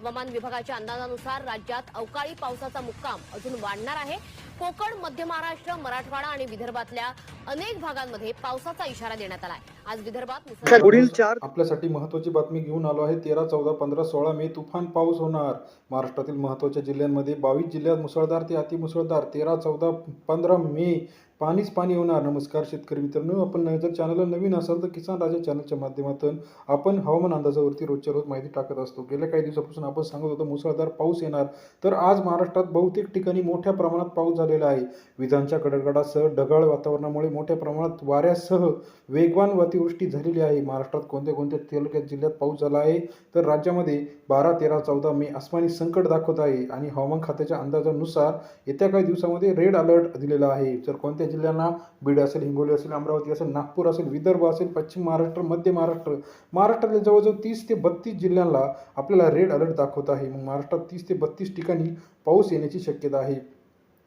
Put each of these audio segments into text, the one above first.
हवामान विभागाच्या अंदाजानुसार राज्यात अवकाळी पावसाचा मुक्काम अजून वाढणार आहे. कोकण मध्य महाराष्ट्र मराठवाडा आणि विदर्भातल्या अनेक भागांमध्ये पावसाचा इशारा देण्यात आलाय. आज विदर्भात मुसळधार पुढील चार आपल्यासाठी महत्त्वाची बातमी घेऊन आलो आहे. तेरा चौदा पंधरा सोळा मे तुफान पाऊस होणार. महाराष्ट्रातील महत्त्वाच्या जिल्ह्यांमध्ये बावीस जिल्ह्यात मुसळधार ते अतिमुसळधार. तेरा चौदा पंधरा मे पाणीच पाणी होणार. नमस्कार शेतकरी मित्रांनो आपण न- जर चॅनलला नवीन असाल तर किसान राजा चॅनलच्या माध्यमातून आपण हवामान अंदाजावरती रोजच्या रोज माहिती टाकत असतो. गेल्या काही दिवसापासून आपण सांगत होतो मुसळधार पाऊस येणार. तर आज महाराष्ट्रात बहुतेक ठिकाणी मोठ्या प्रमाणात पाऊस झालेला आहे. विजांच्या कडकडासह ढगाळ वातावरणामुळे मोठ्या प्रमाणात वाऱ्यासह वेगवान अतिवृष्टी झालेली आहे. महाराष्ट्रात कोणत्या कोणत्या तालुक्यात जिल्ह्यात पाऊस झाला आहे? तर राज्यामध्ये बारा तेरा चौदा मे आसमानी संकट दाखवत आहे. आणि हवामान खात्याच्या अंदाजानुसार येत्या काही दिवसामध्ये रेड अलर्ट दिलेला आहे. जर कोणत्या जिल्ह्यांना बीड असेल हिंगोली असेल अमरावती असेल नागपूर असेल विदर्भ असेल पश्चिम महाराष्ट्र मध्य महाराष्ट्र महाराष्ट्रातल्या जवळजवळ तीस ते बत्तीस जिल्ह्यांना आपल्याला रेड अलर्ट दाखवत आहे. मग महाराष्ट्रात तीस ते बत्तीस ठिकाणी पाऊस येण्याची शक्यता आहे.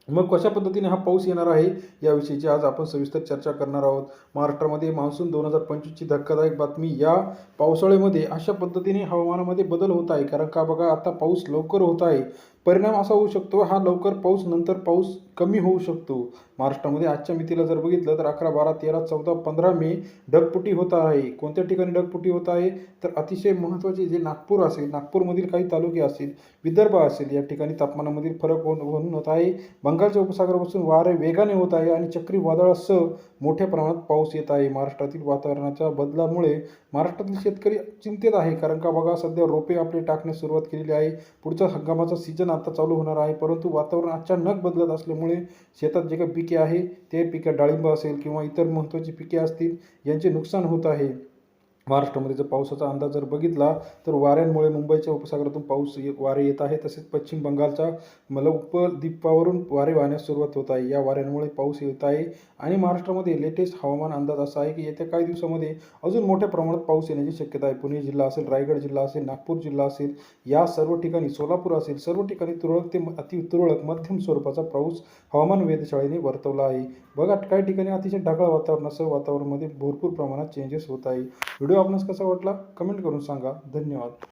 मग कशा पद्धतीने हा पाऊस येणार आहे याविषयीची आज आपण सविस्तर चर्चा करणार आहोत. महाराष्ट्रामध्ये मान्सून दोन हजार पंचवीसची धक्कादायक बातमी. या पावसाळ्यामध्ये अशा पद्धतीने हवामानामध्ये बदल होत आहे. कारण का बघा आता पाऊस लवकर होत आहे. परिणाम असा होऊ शकतो हा लवकर पाऊस नंतर पाऊस कमी होऊ शकतो. महाराष्ट्रामध्ये आजच्या मितीला जर बघितलं तर अकरा बारा तेरा चौदा पंधरा मे ढगपुटी होत आहे. कोणत्या ठिकाणी ढगपुटी होत आहे? तर अतिशय महत्त्वाचे जे नागपूर असेल नागपूरमधील काही तालुके असतील विदर्भ असेल या ठिकाणी तापमानामधील फरक होऊन होऊन होत आहे. बंगालच्या उपसागरापासून वारे वेगाने होत आहे आणि चक्रीवादळासह मोठ्या प्रमाणात पाऊस येत आहे. महाराष्ट्रातील वातावरणाच्या बदलामुळे महाराष्ट्रातील शेतकरी चिंतेत आहे. कारण का बघा सध्या रोपे आपले टाकण्यास सुरुवात केलेली आहे. पुढचा हंगामाचा सीझन आता चालू होणार आहे. परंतु वातावरण अचानक बदलत असल्यामुळे शेतात जे काही पिके आहे ते पिकं डाळिंब असेल किंवा इतर महत्त्वाची पिके असतील यांचे नुकसान होत आहे. महाराष्ट्रामध्ये जर पावसाचा अंदाज जर बघितला तर वाऱ्यांमुळे मुंबईच्या उपसागरातून पाऊस ये- वारे येत आहे तसेच पश्चिम बंगालच्या मला उपद्वीपावरून वारे वाहण्यास सुरुवात होत आहे. या वाऱ्यांमुळे पाऊस येत आहे. आणि महाराष्ट्रामध्ये लेटेस्ट हवामान अंदाज असा आहे की येत्या काही दिवसामध्ये अजून मोठ्या प्रमाणात पाऊस येण्याची शक्यता आहे. पुणे जिल्हा असेल रायगड जिल्हा असेल नागपूर जिल्हा असेल या सर्व ठिकाणी सोलापूर असेल सर्व ठिकाणी तुरळक ते अति तुरळक मध्यम स्वरूपाचा पाऊस हवामान वेधशाळेने वर्तवला आहे. बघा काही ठिकाणी अतिशय ढगाळ वातावरणासह वातावरणामध्ये भरपूर प्रमाणात चेंजेस होत आहे. व्हिडिओ आपणास कसा वाटला? कमेंट करून सांगा. धन्यवाद.